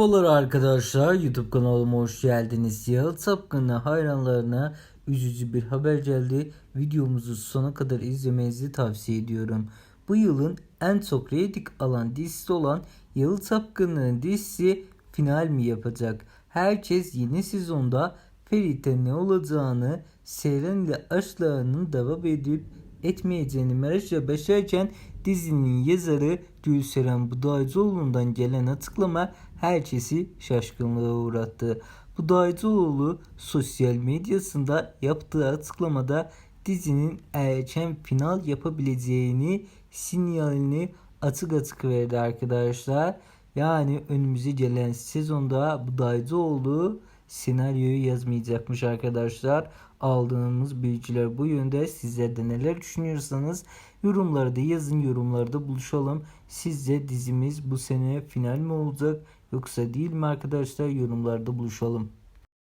Merhabalar arkadaşlar YouTube kanalıma hoş geldiniz. Yalı Sapkın'ı hayranlarına üzücü bir haber geldi. Videomuzu sona kadar izlemenizi tavsiye ediyorum. Bu yılın en çok reyting alan dizisi olan Yalı Sapkın'ın dizisi final mi yapacak? Herkes yeni sezonda Ferit'e ne olacağını, Seyran ile aşklarının devam edip etmeyeceğini merakla başlarken dizinin yazarı Gülseren Budaycıoğlu'ndan gelen açıklama herkesi şaşkınlığa uğrattı. Budaycıoğlu sosyal medyasında yaptığı açıklamada dizinin erken final yapabileceğini sinyalini açık açık verdi arkadaşlar. Yani önümüze gelen sezonda Budaycıoğlu senaryoyu yazmayacakmış arkadaşlar. Aldığımız bilgiler bu yönde. Sizler de neler düşünüyorsanız yorumlarda yazın yorumlarda buluşalım. Sizce dizimiz bu sene final mi olacak yoksa değil mi arkadaşlar yorumlarda buluşalım.